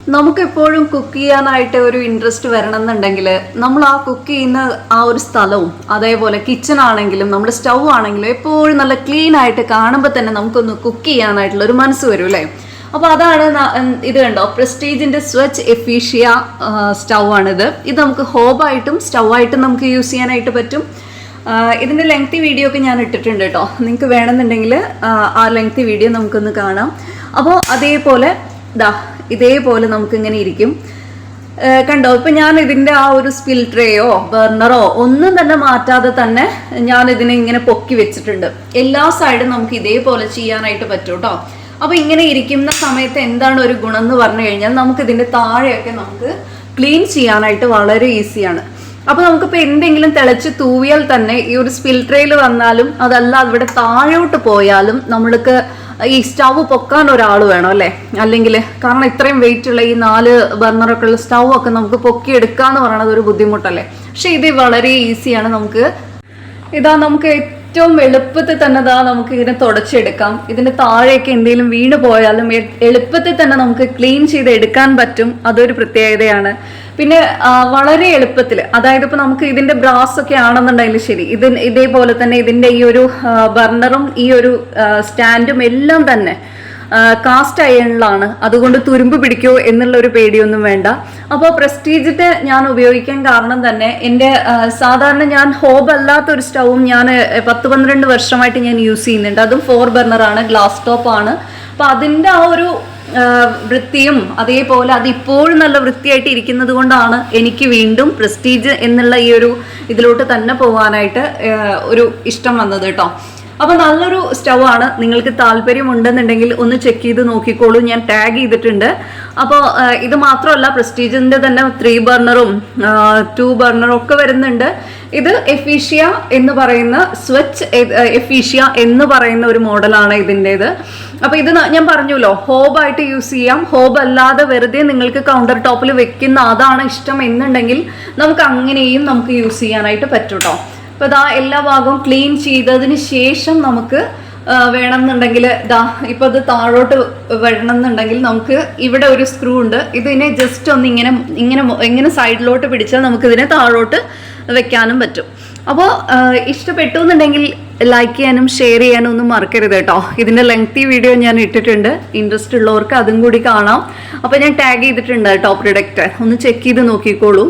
നമുക്ക് എപ്പോഴും കുക്ക് ചെയ്യാനായിട്ട് ഒരു ഇൻട്രസ്റ്റ് വരണം എന്നുണ്ടെങ്കിൽ നമ്മൾ ആ കുക്ക് ചെയ്യുന്ന ആ ഒരു സ്ഥലവും അതേപോലെ കിച്ചൺ ആണെങ്കിലും നമ്മുടെ സ്റ്റൗ ആണെങ്കിലും എപ്പോഴും നല്ല ക്ലീൻ ആയിട്ട് കാണുമ്പോൾ തന്നെ നമുക്കൊന്ന് കുക്ക് ചെയ്യാനായിട്ടുള്ള ഒരു മനസ്സ് വരും അല്ലേ? അപ്പോൾ അതാണ് ഇത് കണ്ടോ? പ്രസ്റ്റീജിന്റെ സ്വച്ച് എഫീഷ്യ സ്റ്റൗ ആണിത്. ഇത് നമുക്ക് ഹോബായിട്ടും സ്റ്റൗ ആയിട്ടും നമുക്ക് യൂസ് ചെയ്യാനായിട്ട് പറ്റും. ഇതിന്റെ ലെങ്തി വീഡിയോ ഒക്കെ ഞാൻ ഇട്ടിട്ടുണ്ട് കേട്ടോ. നിങ്ങൾക്ക് വേണമെന്നുണ്ടെങ്കിൽ ആ ലെങ്തി വീഡിയോ നമുക്കൊന്ന് കാണാം. അപ്പോൾ അതേപോലെ ദാ ഇതേപോലെ നമുക്ക് ഇങ്ങനെ ഇരിക്കും കണ്ടോ ഇപ്പം ഞാൻ ഇതിന്റെ ആ ഒരു സ്പിൽ ട്രേയോ ബർണറോ ഒന്നും തന്നെ മാറ്റാതെ തന്നെ ഞാൻ ഇതിനെ ഇങ്ങനെ പൊക്കി വെച്ചിട്ടുണ്ട്. എല്ലാ സൈഡും നമുക്ക് ഇതേപോലെ ചെയ്യാനായിട്ട് പറ്റും കേട്ടോ അപ്പം ഇങ്ങനെ ഇരിക്കുന്ന സമയത്ത് എന്താണ് ഒരു ഗുണം എന്ന് പറഞ്ഞു കഴിഞ്ഞാൽ നമുക്ക് ഇതിന്റെ താഴെയൊക്കെ നമുക്ക് ക്ലീൻ ചെയ്യാനായിട്ട് വളരെ ഈസിയാണ്. അപ്പോൾ നമുക്കിപ്പോൾ എന്തെങ്കിലും തിളച്ച് തൂവിയാൽ തന്നെ ഈ ഒരു സ്പിൽ ട്രേയിൽ വന്നാലും അതല്ല അവിടെ താഴോട്ട് പോയാലും നമ്മൾക്ക് ഈ സ്റ്റൗ പൊക്കാൻ ഒരാൾ വേണം അല്ലേ? അല്ലെങ്കിൽ കാരണം ഇത്രയും വെയിറ്റ് ഉള്ള ഈ നാല് ബർണറൊക്കെ ഉള്ള സ്റ്റൗ ഒക്കെ നമുക്ക് പൊക്കി എടുക്കാന്ന് പറയുന്നത് ഒരു ബുദ്ധിമുട്ടല്ലേ? പക്ഷെ ഇത് വളരെ ഈസിയാണ് നമുക്ക്. ഇതാ നമുക്ക് ഏറ്റവും എളുപ്പത്തിൽ തന്നെ ഇതാ നമുക്ക് ഇതിനെ തുടച്ചെടുക്കാം. ഇതിന്റെ താഴെയൊക്കെ എന്തെങ്കിലും വീണ് പോയാലും എളുപ്പത്തിൽ തന്നെ നമുക്ക് ക്ലീൻ ചെയ്ത് എടുക്കാൻ പറ്റും. അതൊരു പ്രത്യേകതയാണ്. പിന്നെ വളരെ എളുപ്പത്തിൽ അതായത് ഇപ്പൊ നമുക്ക് ഇതിന്റെ ബ്രാസ് ഒക്കെ ആണെന്നുണ്ടെങ്കിൽ ശരി ഇത് ഇതേപോലെ തന്നെ ഇതിന്റെ ഈ ഒരു ബർണറും ഈ ഒരു സ്റ്റാൻഡും എല്ലാം തന്നെ കാസ്റ്റ് അയണിലാണ് അതുകൊണ്ട് തുരുമ്പ് പിടിക്കോ എന്നുള്ള ഒരു പേടിയൊന്നും വേണ്ട. അപ്പോൾ പ്രസ്റ്റീജിന്റെ ഞാൻ ഉപയോഗിക്കാൻ കാരണം തന്നെ എന്റെ സാധാരണ ഞാൻ ഹോബ് അല്ലാത്ത ഒരു സ്റ്റൗവും ഞാൻ പത്ത് പന്ത്രണ്ട് വർഷമായിട്ട് ഞാൻ യൂസ് ചെയ്യുന്നുണ്ട്. അതും ഫോർ ബർണറാണ് ഗ്ലാസ് ടോപ്പാണ് അപ്പോൾ അതിന്റെ ആ ഒരു വൃത്തിയും അതേപോലെ അത് ഇപ്പോഴും നല്ല വൃത്തിയായിട്ട് ഇരിക്കുന്നത് കൊണ്ടാണ് എനിക്ക് വീണ്ടും പ്രസ്റ്റീജ് എന്നുള്ള ഈ ഒരു ഇതിലോട്ട് തന്നെ പോകാനായിട്ട് ഒരു ഇഷ്ടം വന്നത് കേട്ടോ. അപ്പൊ നല്ലൊരു സ്റ്റൗ ആണ്. നിങ്ങൾക്ക് താല്പര്യം ഉണ്ടെന്നുണ്ടെങ്കിൽ ഒന്ന് ചെക്ക് ചെയ്ത് നോക്കിക്കോളൂ. ഞാൻ ടാഗ് ചെയ്തിട്ടുണ്ട്. അപ്പോൾ ഇത് മാത്രമല്ല പ്രസ്റ്റീജിന്റെ തന്നെ ത്രീ ബർണറും ടു ബർണറും ഒക്കെ വരുന്നുണ്ട്. ഇത് എഫീഷ്യ എന്ന് പറയുന്ന സ്വച്ച് എഫീഷ്യ എന്ന് പറയുന്ന ഒരു മോഡലാണ് ഇതിന്റെത്. അപ്പൊ ഇത് ഞാൻ പറഞ്ഞല്ലോ ഹോബായിട്ട് യൂസ് ചെയ്യാം. ഹോബ് അല്ലാതെ വെറുതെ നിങ്ങൾക്ക് കൗണ്ടർ ടോപ്പിൽ വെക്കുന്ന അതാണ് ഇഷ്ടം എന്നുണ്ടെങ്കിൽ നമുക്ക് അങ്ങനെയും നമുക്ക് യൂസ് ചെയ്യാനായിട്ട് പറ്റും കേട്ടോ അപ്പൊ ഇതാ എല്ലാ ഭാഗവും ക്ലീൻ ചെയ്തതിന് ശേഷം നമുക്ക് വേണം വേണമെന്നുണ്ടെങ്കിൽ ഇതാ ഇപ്പൊ ഇത് താഴോട്ട് വരണമെന്നുണ്ടെങ്കിൽ നമുക്ക് ഇവിടെ ഒരു സ്ക്രൂ ഉണ്ട്. ഇതിനെ ജസ്റ്റ് ഒന്ന് ഇങ്ങനെ ഇങ്ങനെ ഇങ്ങനെ സൈഡിലോട്ട് പിടിച്ചാൽ നമുക്ക് ഇതിനെ താഴോട്ട് വെക്കാനും പറ്റും. അപ്പോൾ ഇഷ്ടപ്പെട്ടു എന്നുണ്ടെങ്കിൽ ലൈക്ക് ചെയ്യാനും ഷെയർ ചെയ്യാനും ഒന്നും മറക്കരുത് കേട്ടോ. ഇതിന്റെ ലെങ്തി വീഡിയോ ഞാൻ ഇട്ടിട്ടുണ്ട്. ഇൻട്രസ്റ്റ് ഉള്ളവർക്ക് അതും കൂടി കാണാം. അപ്പോൾ ഞാൻ ടാഗ് ചെയ്തിട്ടുണ്ട് കേട്ടോ പ്രൊഡക്റ്റ് ഒന്ന് ചെക്ക് ചെയ്ത് നോക്കിക്കോളൂ.